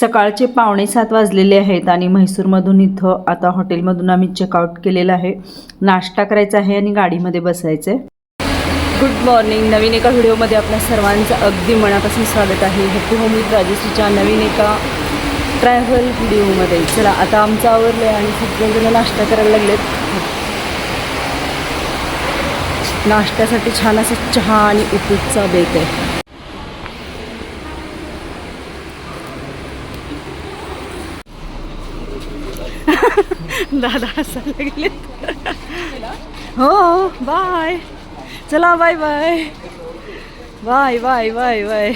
सकाळचे पावणे सात वाजलेले आहेत आणि म्हैसूरमधून इथं आता हॉटेलमधून आम्ही चेकआउट केलेलं आहे. नाश्ता करायचा आहे आणि गाडीमध्ये बसायचं आहे गुड मॉर्निंग नवीन एका व्हिडिओमध्ये आपल्या सर्वांचं अगदी मनापासून स्वागत आहे. हॅपी होम विथ राजेशीच्या नवीन एका ट्रॅव्हल व्हिडिओमध्ये. चला आता आमचं आवरलं आहे आणि सगळेजण नाश्ता करायला लागलेत. नाश्त्यासाठी छान असं चहा आणि उपीटचा बेत आहे. दादा हसायला गेले हो बाय. चला bye bye. Bye bye bye bye.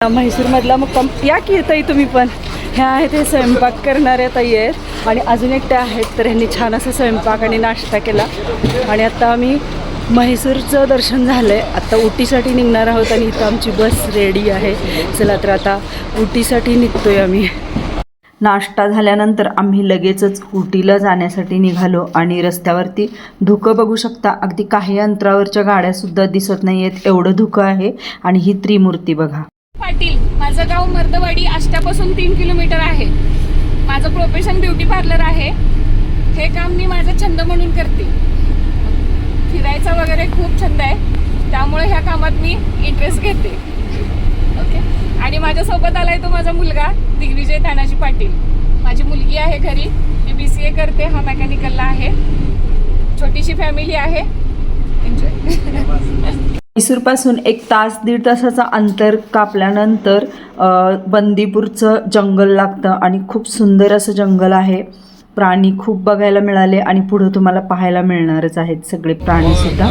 म्हैसूरमधला मुक्काम. या की ताई तुम्ही पण? ह्या आहेत ते स्वयंपाक करणाऱ्या ताई आहेत. आणि अजून एकट्या आहेत तर ह्यांनी छान असा स्वयंपाक आणि नाश्ता केला. आणि आता आम्ही म्हैसूरचं दर्शन झालं आहे आत्ता उटीसाठी निघणार आहोत आणि इथं आमची बस रेडी आहे. चला तर आता उटीसाठी निघतोय आम्ही. नाश्ता झाल्यानंतर आम्ही लगेचच उटीला जाण्यासाठी निघालो आणि रस्त्यावरती धुकं बघू शकता. अगदी काही अंतरावरच्या गाड्यासुद्धा दिसत नाही आहेत एवढं धुकं आहे आणि ही त्रिमूर्ती बघा. पाटील माझं गाव मर्दवाडी आष्ट्यापासून तीन किलोमीटर आहे. माझं प्रोफेशन ब्युटी पार्लर आहे. हे काम मी माझा छंद म्हणून करते. फिरायचा वगैरे खूप छंद आहे. त्यामुळे ह्या कामात मी इंटरेस्ट घेते. ओके आणि माझ्यासोबत आलाय तो माझा मुलगा दिग्विजय तानाजी पाटील. माझी मुलगी आहे घरी मी बी सी ए करते हा मेकॅनिकलला आहे. छोटीशी फॅमिली आहे. एन्जॉय मैसूरपासून एक तास दीड तासाचा अंतर कापल्यानंतर बंदीपूरचं जंगल लागतं आणि खूप सुंदर असं जंगल आहे. प्राणी खूप बघायला मिळाले आणि पुढं तुम्हाला पाहायला मिळणारच आहेत सगळे प्राणीसुद्धा.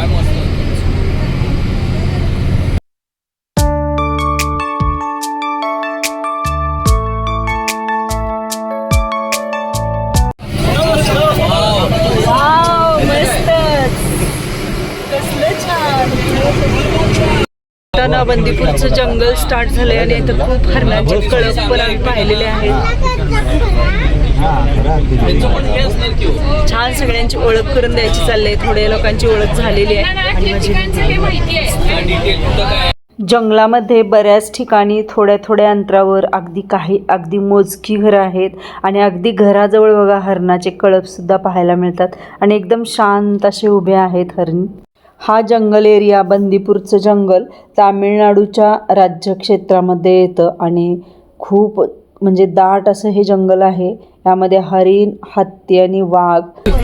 आता बंदीपूरचं जंगल स्टार्ट झालंय आणि इथं खूप हरणाचे कळप पण आम्ही पाहिलेले आहेत. छान सगळ्यांची ओळख करून द्यायची चालली आहे थोड्या लोकांची ओळख झालेली आहे. आहे जंगलामध्ये बऱ्याच ठिकाणी थोड्या थोड्या अंतरावर अगदी काही अगदी मोजकी घरं आहेत. आणि अगदी घराजवळ बघा हरणाचे कळपसुद्धा पाहायला मिळतात. आणि एकदम शांत असे उभे आहेत हरण. हा जंगल एरिया बंदीपूरचं जंगल तामिळनाडूच्या राज्यक्षेत्रामध्ये येतं आणि खूप म्हणजे दाट असं हे जंगल आहे. यामध्ये हरिण हत्ती आणि वाघ.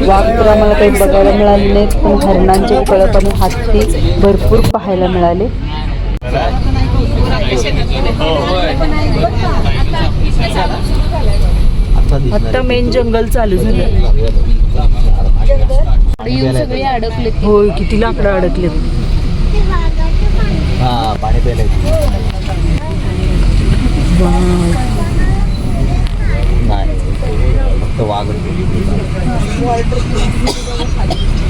वाघ तर आम्हाला काही बघायला मिळाले नाहीत पण हरणांचे कळप आणि हत्ती भरपूर पाहायला मिळाले. आता मेन जंगल चालू झालं. सगळे अडकले होय किती लाकडं अडकलेत? हा पाणी प्यायला नाही फक्त वाघ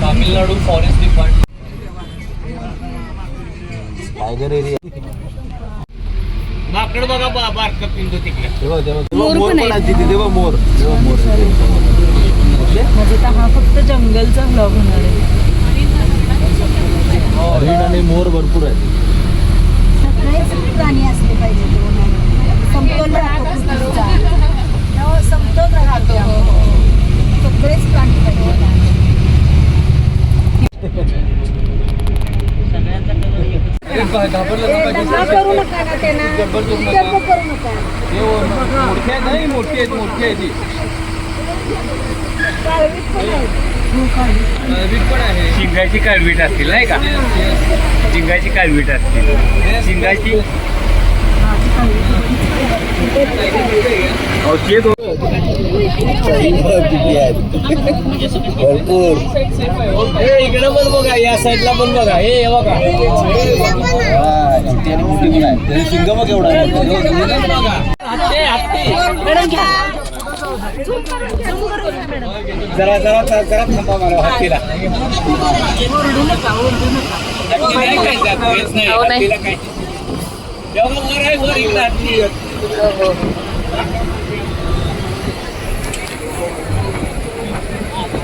Tamil Nadu forest department tiger area. माकड बघा बा बारक पिंजो तिकडे. मोर पण आहे तिथे मोर. मोर म्हणजे आता हा फक्त जंगलचा ब्लॉग होणार आहे. हरिण आणि मोर भरपूर आहेत. सगळेच प्राणी असले पाहिजे समतोल राहतो समतोल राहतो. सगळेच प्राणी करू नका ना त्यांना. करू नका. मोठे नाही मोठी आहे ती पण आहे शिंगाची काळवीट असतील नाही का? शिंगाची काळवीट असतील. शिंगाची भरपूर. ए, इकडं पण बघा या साईडला पण बघा. हे हे बघा. हा, शिंग बघ एवढा. जरा जरा जरा जरा थांबा मला हत्तीला. हत्ती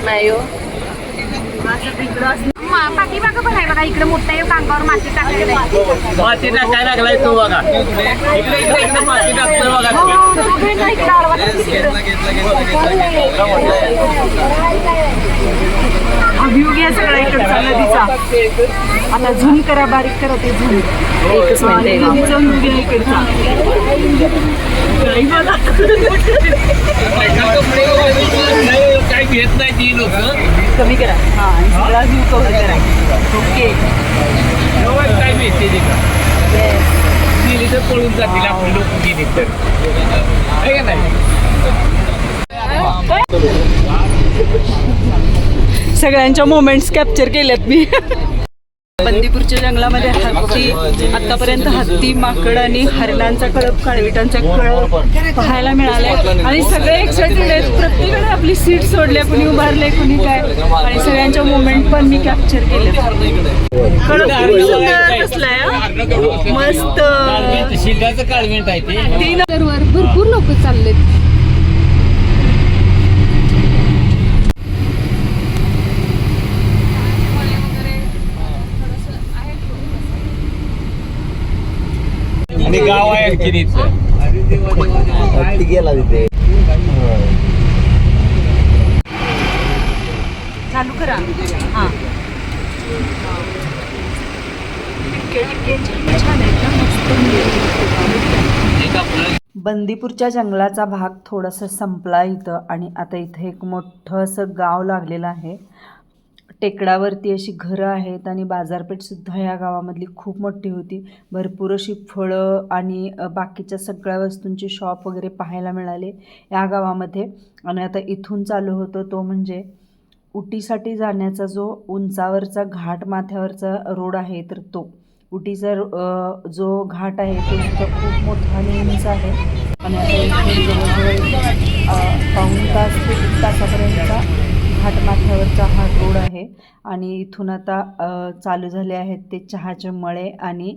नाही हो. मा- पाठीमागं बघा इकडे मोठं आहे अंगावर माती टाकलेलं आहे. माती टाकायला लागलाय तो बघा. इकडे इकडे इकडे माती टाकतोय बघा हो, हो, इकडे आडवा हा सगळा इकडचा नदीचा. आता झूम करा बारीक करा ते झूम एकच मिनिट इकडचा. काय घेत नाही ती लोक कमी करा. हा सगळा कव्हर करा. ओके. काय मिळते ते का गेली तर पळून जातील आपली लोक गेली तर आहे का नाही सगळ्यांच्या मोमेंट्स कॅप्चर केल्यात मी. बंदीपूरच्या जंगलामध्ये हत्ती आतापर्यंत हत्ती माकड आणि हरणांचा कळप काळविटांचा कळप पाहायला मिळाले आणि सगळे एक्साइटेड आहेत. प्रत्येकाने आपली सीट सोडली कुणी उभारले कुणी काय. आणि सगळ्यांच्या मोमेंट पण मी कॅप्चर केले. मस्त. तीन वर भरपूर लोक चाललेत. आणि गाव आहे आणखीन गेला तिथे. चालू करा. हां. बंदीपूरच्या जंगलाचा भाग थोडासा संपला इथं आणि आता इथं एक मोठं असं गाव लागलेलं आहे. टेकडावरती अशी घरं आहेत आणि बाजारपेठसुद्धा या गावामधली खूप मोठी होती. भरपूर अशी फळं आणि बाकीच्या सगळ्या वस्तूंचे शॉप वगैरे पाहायला मिळाले या गावामध्ये. आणि आता इथून चालू होतं तो म्हणजे उटीसाठी जाण्याचा जो उंचावरचा घाट माथ्यावरचा रोड आहे तर तो. उटीचा जो घाट आहे तो सुद्धा खूप मोठा आणि उंच आहे. आणि आता इथून जवळजवळ पाऊन पाऊण तास ते एक तासापर्यंतचा घाट माथ्यावरचा हा रोड आहे आणि इथून आता चालू झाले आहेत ते चहाचे मळे आणि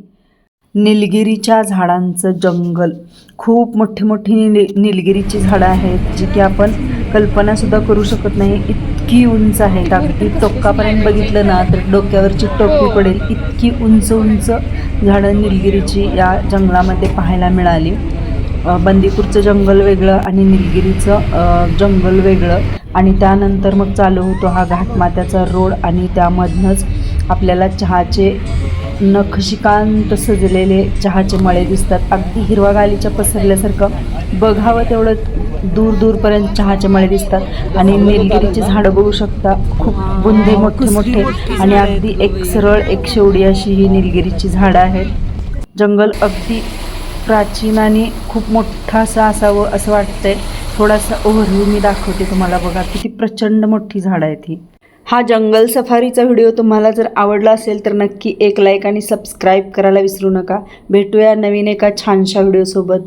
निलगिरीच्या झाडांचं जंगल. खूप मोठी मोठी निल निलगिरीची झाडं आहेत जी की आपण कल्पनासुद्धा करू शकत नाही. इतकी उंच आहे. अगदी टोकापर्यंत बघितलं ना तर डोक्यावरची टोपी पडेल. इतकी उंच उंच झाडं निलगिरीची या जंगलामध्ये पाहायला मिळाली. बंदीपूरचं जंगल वेगळं आणि निलगिरीचं जंगल वेगळं. आणि त्यानंतर मग चालू होतो हा घाटमात्याचा रोड आणि त्यामधनंच आपल्याला चहाचे नखशिकांत सजलेले चहाचे मळे दिसतात. अगदी हिरवा गालीच्या पसरल्यासारखं. बघावं तेवढं दूर दूरपर्यंत चहाचे मळे दिसतात. आणि निलगिरीची झाडं बघू शकता. खूप बुंदे मोठे मोठे. आणि अगदी एक सरळ एक शेवडी अशी ही निलगिरीची झाडं आहेत. जंगल अगदी प्राचीन आणि खूप मोठा असा असावं असं वाटतंय. थोडासा ओव्हरव्ह्यू मी दाखवते तुम्हाला बघा किती प्रचंड मोठी झाडं आहेत ही. हा जंगल सफारीचा व्हिडिओ तुम्हाला जर आवडला असेल तर नक्की एक लाईक आणि सबस्क्राईब करायला विसरू नका. भेटूया नवीन एका छानशा व्हिडिओसोबत.